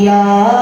yeah.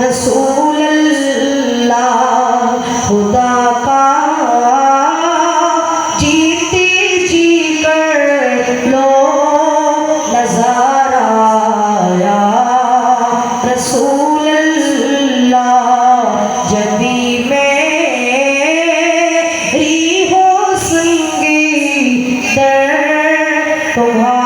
رسول اللہ، خدا کا جیتے جی کر لو نظارہ یا رسول اللہ۔ جبی میں ہو سنگی در تمہارا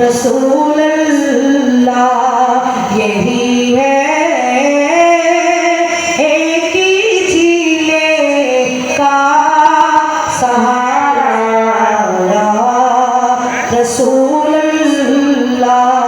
رسول اللہ یہی ہے ایک ہی چیلے کا سہارا رسول اللہ۔